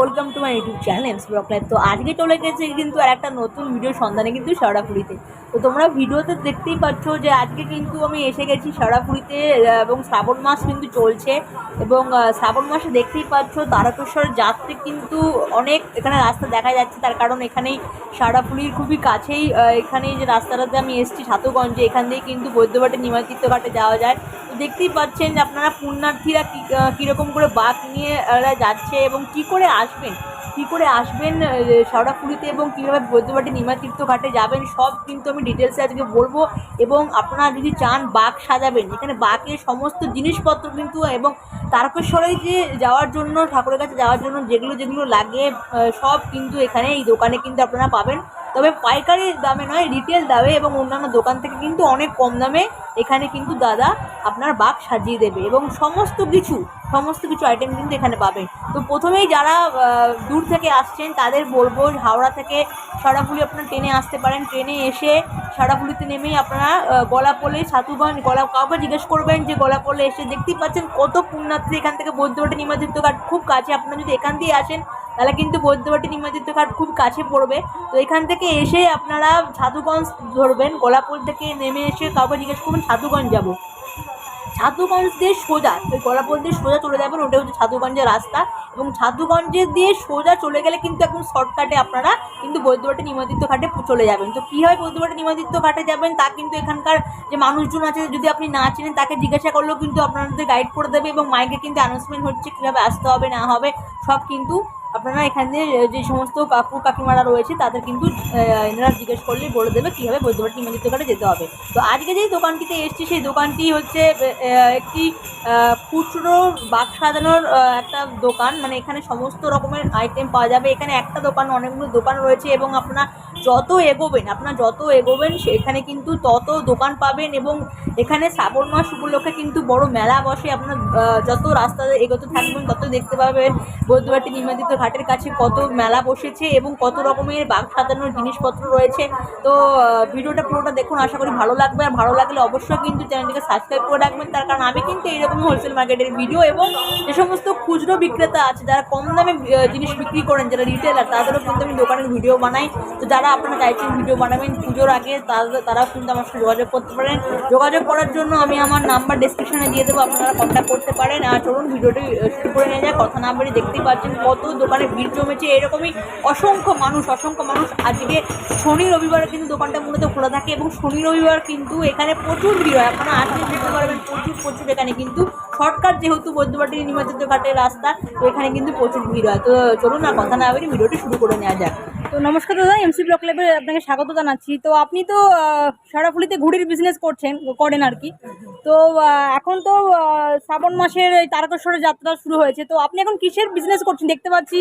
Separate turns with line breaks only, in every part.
Welcome to my YouTube channel Ems block live তো আজকে চলে গেছে কিন্তু আর একটা নতুন ভিডিও সন্ধানে কিন্তু শেওড়াফুলিতে তো তোমরা ভিডিওতে দেখতেই পাচ্ছ যে আজকে কিন্তু আমি এসে গেছি শেওড়াফুলিতে এবং শ্রাবণ মাস কিন্তু চলছে। এবং শ্রাবণ মাসে দেখতেই পাচ্ছ তারকেশ্বর যাত্রী কিন্তু অনেক এখানে রাস্তা দেখা যাচ্ছে। তার কারণ এখানেই শেওড়াফুলির খুবই কাছেই আহ, এখানেই যে রাস্তাটাতে আমি এসেছি সাতুগঞ্জে এখান দিয়ে কিন্তু বৈদ্যবাটে নিমাতীর্থ ঘাটে যাওয়া যায়। দেখতেই পাচ্ছেন যে আপনারা পুণ্যার্থীরা কীরকম করে বাস নিয়ে এরা যাচ্ছে এবং কি করে আসবেন? কি করে আসবেন শেওড়াফুলিতে এবং কীভাবে বৈদ্যবাটি নিমাতীর্থ ঘাটে যাবেন, সব কিন্তু আমি ডিটেলসে আজকে বলব। এবং আপনারা যদি চান বাঘ সাজাবেন, এখানে বাঘের সমস্ত জিনিসপত্র কিন্তু, এবং তারকেশ্বরে যে যাওয়ার জন্য, ঠাকুরের কাছে যাওয়ার জন্য যেগুলো যেগুলো লাগে সব কিন্তু এখানে এই দোকানে কিন্তু আপনারা পাবেন। তবে পাইকারি দামে নয় রিটেল দামে এবং অন্যান্য দোকান থেকে কিন্তু অনেক কম দামে এখানে কিন্তু দাদা আপনার বাঘ সাজিয়ে দেবে এবং সমস্ত কিছু সমস্ত কিছু আইটেম কিন্তু এখানে পাবেন তো প্রথমেই যারা দূর থেকে আসছেন, তাদের বলব হাওড়া থেকে সারাপুলি আপনারা ট্রেনে আসতে পারেন। ট্রেনে এসে সারাপুলিতে নেমেই আপনারা গলাপোলে সাতুগঞ্জ গলা, কাউকে জিজ্ঞেস করবেন যে গলাপোলে এসে দেখতেই পাচ্ছেন কত পুণ্যার্থী এখান থেকে বৈদ্যবাটি নিমাদিত্য ঘাট খুব কাছে, আপনারা যদি এখান দিয়ে আসেন তাহলে কিন্তু বৈদ্যবাটি নিমাদিত্য ঘাট খুব কাছে পড়বে। তো এখান থেকে এসে আপনারা সাধুগঞ্জ ধরবেন গোলাপুর থেকে নেমে এসে কাউকে জিজ্ঞেস করবেন সাধুগঞ্জ যাব। সাধুগঞ্জ দিয়ে সোজা, ওই গলাপুর দিয়ে সোজা চলে যাবেন ওটা হচ্ছে সাধুগঞ্জের রাস্তা। এবং সাধুগঞ্জের দিয়ে সোজা চলে গেলে কিন্তু একদম শর্টকাটে আপনারা কিন্তু বৈদ্যবাটি নিমাদিত্য ঘাটে চলে যাবেন। তো কীভাবে বৈদ্যবাটি নিমাদিত্য ঘাটে যাবেন তা কিন্তু এখানকার যে মানুষজন আছে, যদি আপনি না চেনেন, তাকে জিজ্ঞাসা করলেও কিন্তু আপনাদের গাইড করে দেবে এবং মাইকে কিন্তু অ্যানাউন্সমেন্ট হচ্ছে কীভাবে আসতে হবে, না হবে, সব কিন্তু আপনারা এখানে যে সমস্ত কাকু, কাকিমারা রয়েছে, তাদের কিন্তু এনারা জিজ্ঞেস করলে বলে দেবে কীভাবে বৈদ্যবাটি নিমন্ত্রিত করে যেতে হবে। তো আজকে যেই দোকানটিতে এসছি, সেই দোকানটি হচ্ছে একটি খুচরো বাক সাজানোর একটা দোকান। মানে এখানে সমস্ত রকমের আইটেম পাওয়া যাবে। এখানে একটা দোকান, অনেকগুলো দোকান রয়েছে এবং আপনারা যত এগোবেন, আপনারা যত এগোবেন, সেখানে কিন্তু তত দোকান পাবেন এবং এখানে শ্রাবণ মাস উপলক্ষে কিন্তু বড় মেলা বসে। আপনার যত রাস্তা এগোতে থাকবেন, তত দেখতে পাবেন বৈদ্যবাটি নির্মাদিত ঘাটের কাছে কত মেলা বসেছে এবং কত রকমের বাঘ সাজানোর জিনিসপত্র রয়েছে। তো ভিডিওটা পুরোটা দেখুন, আশা করি ভালো লাগবে। আর ভালো লাগলে অবশ্যই কিন্তু চ্যানেলটিকে সাবস্ক্রাইব করে রাখবেন। তার কারণ আমি কিন্তু এইরকম হোলসেল মার্কেটের ভিডিও এবং যে সমস্ত খুচরো বিক্রেতা আছে, যারা কম দামে জিনিস বিক্রি করেন, যারা রিটেলার তাদেরও কিন্তু আমি দোকানের ভিডিও বানাই। তো যারা আপনারা চাইছেন ভিডিও বানাবেন, পুজোর আগে তারাও কিন্তু আমার সাথে যোগাযোগ করতে পারেন। যোগাযোগ করার জন্য আমি আমার নাম্বার ডিসক্রিপশনে দিয়ে দেবো, আপনারা কন্ট্যাক্ট করতে পারেন। আর চলুন ভিডিওটি শুরু করে নিয়ে যায় কথা না বলে দেখতেই পাচ্ছেন কত দোকানে ভিড় জমেছে। এরকমই অসংখ্য মানুষ অসংখ্য মানুষ আজকে শনি, রবিবার কিন্তু দোকানটা মূলত খোলা থাকে এবং শনি, রবিবার কিন্তু এখানে প্রচুর ভিড় হয়। আপনারা আজকে দেখতে পারবেন প্রচুর প্রচুর এখানে কিন্তু শর্টকাট যেহেতু বৈদ্যবাটি নিমজ্জিত ঘাটের রাস্তা এখানে কিন্তু প্রচুর ভিড় হয়। তো চলুন না কথা না বলে ভিডিওটি শুরু করে নেওয়া যাক।
তো নমস্কার দাদা এমসি ব্লক ল্যাবে আপনাকে স্বাগত জানাচ্ছি। তো আপনি তো সারাফুলিতে ঘুড়ির বিজনেস করছেন করেন আর কি। তো এখন তো শ্রাবণ মাসের এই তারকেশ্বরের যাত্রা শুরু হয়েছে। তো আপনি এখন কিসের বিজনেস করছেন? দেখতে পাচ্ছি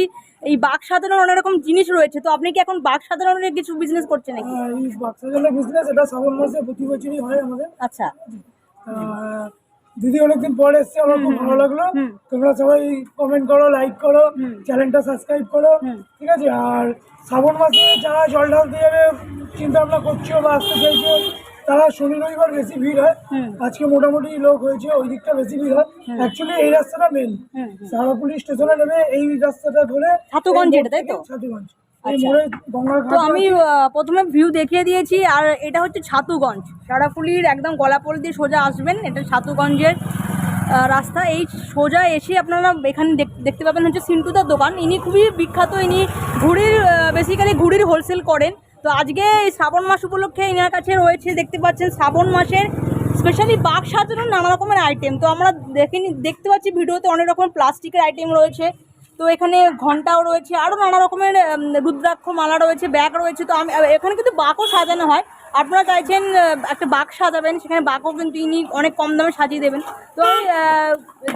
এই বাঘ সাধারণ অনেক রকম জিনিস রয়েছে। তো আপনি কি এখন বাঘ সাধারণের কিছু বিজনেস করছেন নাকি?
এই বাক্সা জলের বিজনেস এটা শ্রাবণ মাসে প্রতি বছরই হয় আমাদের।
আচ্ছা।
দিদি অনেকদিন পর এসছে আমার খুব ভালো লাগল। তোমরা সবাই কমেন্ট করো লাইক করো চ্যানেলটা সাবস্ক্রাইব করো ঠিক আছে? আর শ্রাবণ মাসে যারা জল ঢালতে যাবে চিন্তা ভাবনা করছ বা আসতে চাইছো তারা শনি রবিবার বেশি ভিড় হয়। আজকে মোটামুটি লোক হয়েছে ওই দিকটা বেশি ভিড় হয়। অ্যাকচুয়ালি এই রাস্তাটা মেন সারাপুলি স্টেশনে নেবে এই রাস্তাটা ধরে
এটা, তাই তো?
মোড়ে গঙ্গার
তো আমি প্রথমে ভিউ দেখিয়ে দিয়েছি আর এটা হচ্ছে ছাতুগঞ্জ। সারাফুলির একদম গলাপোল দিয়ে সোজা আসবেন এটা ছাতুগঞ্জের রাস্তা। এই সোজা এসে আপনারা এখানে দেখ- দেখতে পাবেন হচ্ছে সিন্টুদার দোকান। ইনি খুবই বিখ্যাত ইনি ঘুড়ির বেসিক্যালি ঘুড়ির হোলসেল করেন। তো আজকে এই শ্রাবণ মাস উপলক্ষে এনার কাছে রয়েছে দেখতে পাচ্ছেন শ্রাবণ মাসের স্পেশালি বাঘ সাজানোর নানা রকমের আইটেম তো আমরা দেখিনি দেখতে পাচ্ছি ভিডিওতে অনেক রকম প্লাস্টিকের আইটেম রয়েছে। তো এখানে ঘন্টাও রয়েছে আরও নানা রকমের রুদ্রাক্ষ মালা রয়েছে ব্যাগ রয়েছে তো আমি এখানে কিন্তু বাঘও সাজানো হয়। আপনারা চাইছেন একটা বাঘ সাজাবেন সেখানে বাঘও কিন্তু ইনি অনেক কম দামে সাজিয়ে দেবেন। তো আমি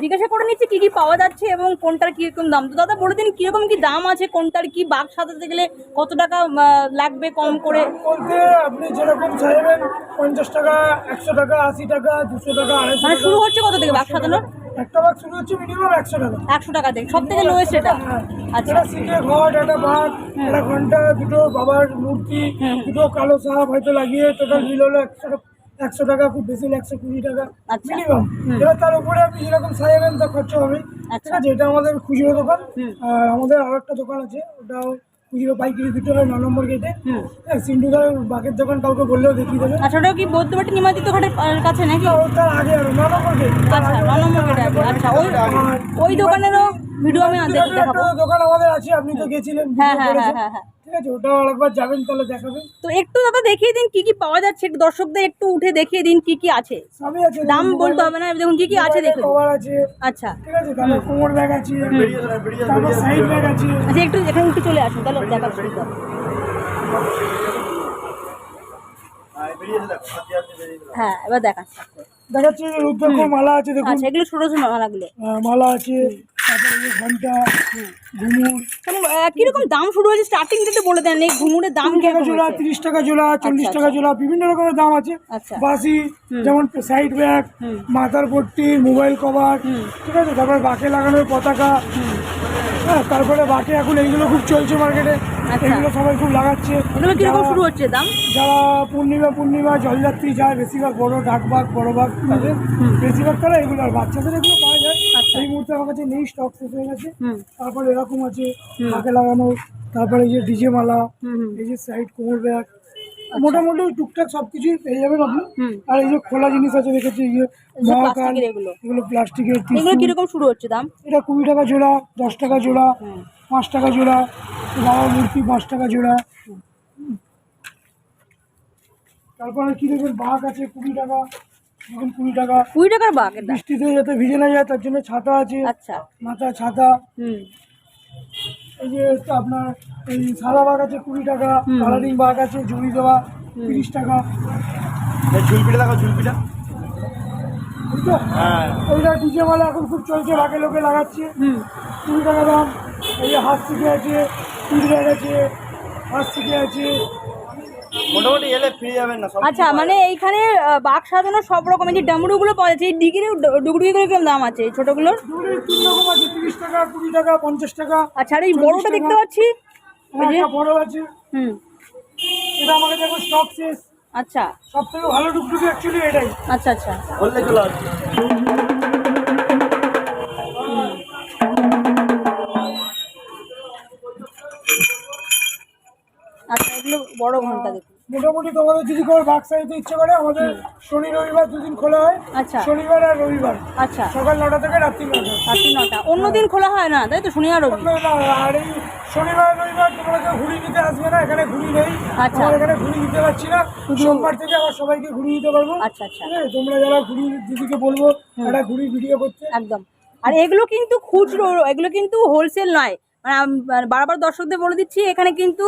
জিজ্ঞাসা করে নিচ্ছি কী কী পাওয়া যাচ্ছে এবং কোনটার কীরকম দাম। তো দাদা বলে দিন কীরকম কী দাম আছে কোনটার কি বাঘ সাজাতে গেলে কত টাকা লাগবে কম করে?
বলতে আপনি যেরকম চাইবেন পঞ্চাশ টাকা একশো টাকা আশি টাকা দুশো টাকা
মানে শুরু হচ্ছে কত থেকে বাঘ সাজানোর?
একটা বাঘ শুরু হচ্ছে মিনিমাম একশো টাকা।
একশো টাকা থেকে সব থেকে লোয়েস্ট এটা? আচ্ছা।
এটা সিটে ঘট একটা বাঘ একটা ঘণ্টা দুটো বাবার মূর্তি দুটো কালো সাপ হয়তো লাগিয়ে টোটাল বিল হলো একশো একশো টাকা খুব বেশি হলে একশো কুড়ি টাকা।
আচ্ছা।
মিনিমাম এবার তার উপরে আপনি যেরকম সাজাবেন তার খরচা হবে।
আচ্ছা।
ঠিক আছে এটা আমাদের খুচরো দোকান। আর আমাদের আরও একটা দোকান আছে ওটাও খুচরো পাইকারি দিতে হবে ন নম্বর গেটে হ্যাঁ সিন্টুদার বাঘের দোকান কাউকে বললেও দেখিয়ে দেবে।
আচ্ছা ওটা কি বৌদ্ধবাটি নিমাদিত ঘাটের কাছে নাকি?
তার আগে ন নম্বর গেট
আচ্ছা ন নম্বর গেটে আচ্ছা ওই ওই দোকানেরও ভিডিও আমি দেখ- দেখাবো।
দোকান আমাদের আছে আপনি তো গেছিলেন
হ্যাঁ হ্যাঁ হ্যাঁ হ্যাঁ হ্যাঁ।
ঠিক আছে ওটাও আরেকবার যাবেন তাহলে দেখাবেন।
তো একটু দাদা দেখিয়ে দিন কি কি পাওয়া যাচ্ছে একটু দর্শকদের একটু উঠে দেখিয়ে দিন কি কি আছে।
সবই আছে
দাম বলতে হবে না দেখুন কি কি আছে দেখুন।
কভার আছে
আচ্ছা।
ঠিক আছে তারপর কোমর ব্যাগ আছে তারপর সাইড ব্যাগ আছে।
আচ্ছা একটু এখানে একটু চলে আসুন তাহলে দেখা। হ্যাঁ এবার দেখাচ্ছি।
দেখাচ্ছি রুদ্রাক্ষ মালা আছে দেখুন।
আচ্ছা এগুলো ছোটো ছোটো মালাগুলো।
মালা আছে। তারপরে যে ঘণ্টা ঘুমুর।
তাহলে দাম শুরু হয়েছে? বলে দেন এই ঘুমুরের দাম
কুড়ি টাকা জোড়া তিরিশ টাকা জোড়া চল্লিশ
আচ্ছা,
টাকা জোড়া বিভিন্ন রকমের দাম আছে।
আচ্ছা।
বাসি যেমন সাইড ব্যাগ মাথার পট্টি মোবাইল কভার ঠিক আছে? তারপরে বাঁকে লাগানোর পতাকা। হ্যাঁ তারপরে বাঁকে এখন এইগুলো খুব চলছে মার্কেটে
আচ্ছা।
এগুলো সবাই খুব লাগাচ্ছে।
কীরকম শুরু হচ্ছে দাম?
যারা পূর্ণিমা পূর্ণিমা জলযাত্রী যায় বেশিরভাগ বড় ডাক ডাকবাগ বড় বাঘ তাদের বেশিরভাগ তারা এগুলো আর বাচ্চাদের এগুলো পাওয়া যায়।
আচ্ছা।
এই মুহূর্তে আমার কাছে নেই স্টক শেষ হয়ে গেছে। তারপরে এরকম আছে হাতে লাগানো তারপরে এই যে ডিজে মালা এই যে সাইড কোমর ব্যাগ মোটামুটি টুকটাক সব কিছুই পেয়ে যাবেন আপনি। আর এই যে খোলা জিনিস আছে দেখেছি এই যে
এগুলো।
মহাকাল
এগুলো
প্লাস্টিকের
এগুলো কীরকম শুরু হচ্ছে দাম?
এটা কুড়ি টাকা জোড়া দশ টাকা জোড়া পাঁচ টাকা জোড়া বাবা মূর্তি পাঁচ টাকা জোড়া। তারপরে কি দেখবেন বাঘ আছে কুড়ি টাকা এখন কুড়ি টাকা
কুড়ি টাকার বাঘ এটা
বৃষ্টিতে যাতে ভিজে না যায় তার জন্য ছাতা আছে
আচ্ছা।
মাথা ছাতা।
হুম।
এই যে আপনার এই সাদা বাঘ আছে কুড়ি টাকা কালারিং বাঘ আছে জুড়ি দেওয়া তিরিশ টাকা।
ঝুলপিটা দেখো ঝুলপিটা। হ্যাঁ।
এইটা ডিজে মালা এখন খুব চলছে বাকি লোকে লাগাচ্ছে।
হুম।
কুড়ি টাকা দাম। এই যে হাত শিখে আছে কুড়ি ব্যাগ আছে হাত শিখে আছে।
মোটামুটি এলে ফিরে যাবেন না
আচ্ছা মানে এইখানে বাঘ সাজানো সব রকমের যে ডামরুগুলো পাওয়া যাচ্ছে এই ডিগির ডুগডুগিগুলো কীরকম দাম আছে এই ছোটোগুলোর?
তিন রকম আছে তিরিশ টাকা কুড়ি টাকা পঞ্চাশ টাকা
আচ্ছা আর এই বড়টা দেখতে পাচ্ছি?
আর বড় আছে।
হুম।
এটা আমাকে দেখো স্টক শেষ।
আচ্ছা।
সব থেকে ভালো টুকটুকি অ্যাকচুয়ালি এটাই।
আচ্ছা আচ্ছা।
বললে চলে আসবে।
এগুলো বড় ঘণ্টা দেখুন।
মোটামুটি তোমাদের যদি কোনো বাক্স সাইতে ইচ্ছে করে আমাদের শনি রবিবার দুদিন খোলা হয়।
আচ্ছা।
শনিবার আর রবিবার।
আচ্ছা।
সকাল নটা থেকে রাত্রি নটা।
রাত্রি নটা। অন্য দিন খোলা হয় না তাই তো? শনি আর রবি।
না, না, আর এই শনিবার রবিবার তোমরা কেউ ঘুড়ি নিতে আসবে না এখানে ঘুড়ি নেই।
আচ্ছা।
এখানে ঘুড়ি দিতে পারছি না। সোমবার থেকে আবার সবাইকে ঘুড়ি দিতে পারব।
আচ্ছা আচ্ছা।
তোমরা যারা ঘুড়ি দিদিকে বলব একটা ঘুড়ি ভিডিও করতে।
একদম। আর এগুলো কিন্তু খুচরো এগুলো কিন্তু হোলসেল নয়। মানে মানে বারবার দর্শকদের বলে দিচ্ছি এখানে কিন্তু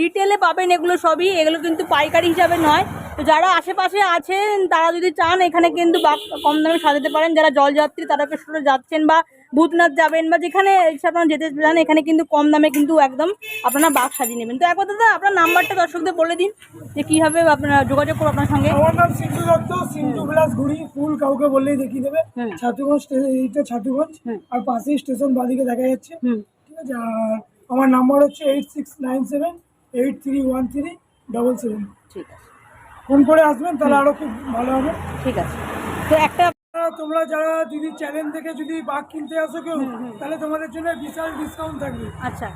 রিটেলে পাবেন এগুলো সবই এগুলো কিন্তু পাইকারি হিসাবে নয়। তো যারা আশেপাশে আছেন তারা যদি চান এখানে কিন্তু বাঘ কম দামে সাজাতে পারেন। যারা জলযাত্রী তারকেশ্বরে যাচ্ছেন বা ভূতনাথ যাবেন বা যেখানে আপনারা যেতে চান এখানে কিন্তু কম দামে কিন্তু একদম আপনারা বাঘ সাজিয়ে নেবেন। তো একবার দাদা আপনার নাম্বারটা দর্শকদের বলে দিন যে কীভাবে আপনারা যোগাযোগ করব আপনার সঙ্গে।
আমার নাম সিন্ধু দত্ত সিন্ধু গ্লাস ঘুড়ি ফুল কাউকে বললেই দেখিয়ে দেবে। ছাতুগঞ্জ এইটা ছাতুগঞ্জ। আর পাশেই স্টেশন বাদিকে দেখা যাচ্ছে। ঠিক আছে আর আমার নাম্বার হচ্ছে eight six nine seven eight three one three double seven
ঠিক আছে।
ফোন করে আসবেন তাহলে আরও খুব ভালো হবে।
ঠিক আছে। তো একটা
তোমরা যারা দিদির চ্যানেল থেকে যদি বাঘ কিনতে আসো কেউ তাহলে তোমাদের জন্য বিশাল ডিসকাউন্ট থাকবে।
আচ্ছা।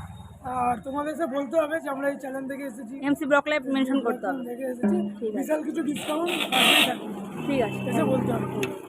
আর তোমাদের এসে বলতে হবে যে আমরা এই চ্যানেল থেকে এসেছি।
এমসি ব্লক লাইভ মেনশন করতে হবে।
থেকে এসেছি। বিশাল কিছু ডিসকাউন্ট থাকবে।
ঠিক আছে।
এসে বলতে হবে।